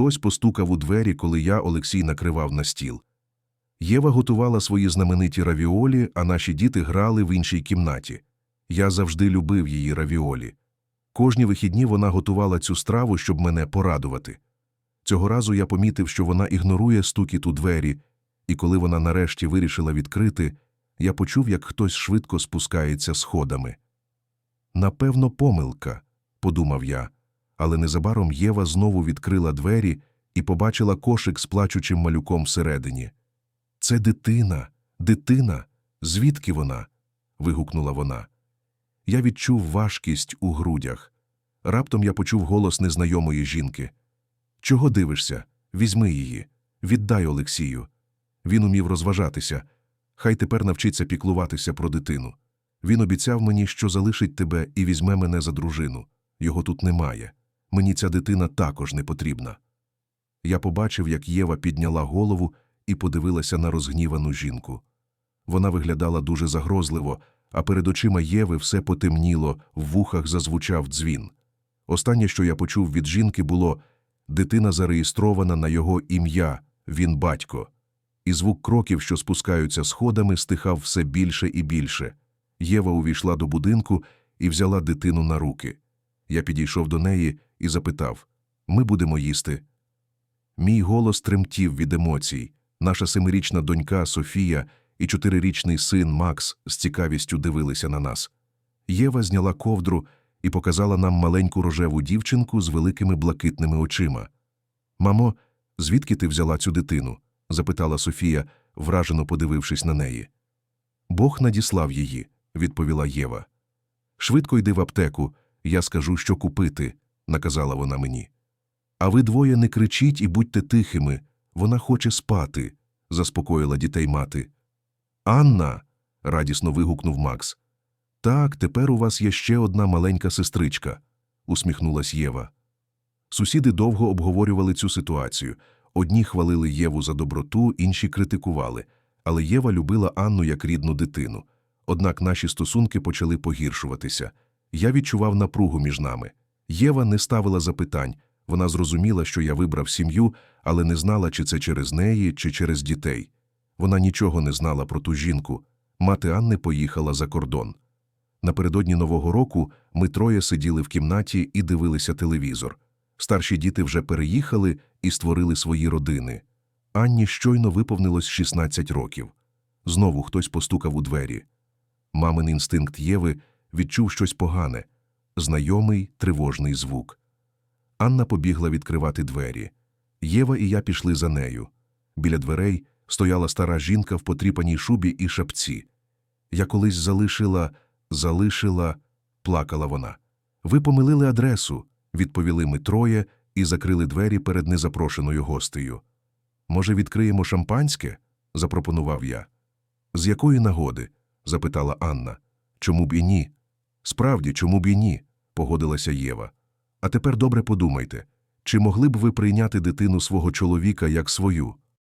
Хтось постукав у двері, коли я, Олексій, накривав на стіл. Єва готувала свої знамениті равіолі, а наші діти грали в іншій кімнаті. Я завжди любив її равіолі. Кожні вихідні вона готувала цю страву, щоб мене порадувати. Цього разу я помітив, що вона ігнорує стукіт у двері, і коли вона нарешті вирішила відкрити, я почув, як хтось швидко спускається сходами. Напевно, помилка, подумав я, але незабаром Єва знову відкрила двері і побачила кошик з плачучим малюком всередині. Це дитина, дитина. Звідки вона? вигукнула вона. Я відчув важкість у грудях. Раптом я почув голос незнайомої жінки. Чого дивишся? Візьми її, віддай Олексію. Він умів розважатися. Хай тепер навчиться піклуватися про дитину. Він обіцяв мені, що залишить тебе і візьме мене за дружину. Його тут немає. Мені ця дитина також не потрібна. Я побачив, як Єва підняла голову і подивилася на розгнівану жінку. Вона виглядала дуже загрозливо, а перед очима Єви все потемніло, в вухах зазвучав дзвін. Останнє, що я почув від жінки, було дитина зареєстрована на його ім'я, він батько. І звук кроків, що спускаються сходами, стихав все більше і більше. Єва увійшла до будинку і взяла дитину на руки. Я підійшов до неї і запитав Ми будемо їсти. Мій голос тремтів від емоцій. Наша семирічна донька Софія і чотирирічний син Макс з цікавістю дивилися на нас. Єва зняла ковдру і показала нам маленьку рожеву дівчинку з великими блакитними очима. Мамо, звідки ти взяла цю дитину? запитала Софія, вражено подивившись на неї. Бог надіслав її, відповіла Єва. Швидко йди в аптеку, я скажу, що купити, наказала вона мені. А ви двоє не кричіть і будьте тихими, вона хоче спати, заспокоїла дітей мати. Анна. радісно вигукнув Макс. Так, тепер у вас є ще одна маленька сестричка, усміхнулась Єва. Сусіди довго обговорювали цю ситуацію. Одні хвалили Єву за доброту, інші критикували, але Єва любила Анну як рідну дитину. Однак наші стосунки почали погіршуватися. Я відчував напругу між нами. Єва не ставила запитань. Вона зрозуміла, що я вибрав сім'ю, але не знала, чи це через неї, чи через дітей. Вона нічого не знала про ту жінку. Мати Анни поїхала за кордон. Напередодні Нового року ми троє сиділи в кімнаті і дивилися телевізор. Старші діти вже переїхали і створили свої родини. Анні щойно виповнилось 16 років. Знову хтось постукав у двері. Мамин інстинкт Єви відчув щось погане, знайомий тривожний звук. Анна побігла відкривати двері. Єва і я пішли за нею. Біля дверей стояла стара жінка в потріпаній шубі і шапці. Я колись залишила, залишила, плакала вона. Ви помилили адресу, відповіли ми троє і закрили двері перед незапрошеною гостею. Може, відкриємо шампанське? запропонував я. З якої нагоди? запитала Анна. Чому б і ні? Справді, чому б і ні? погодилася Єва. А тепер добре подумайте, чи могли б ви прийняти дитину свого чоловіка як свою?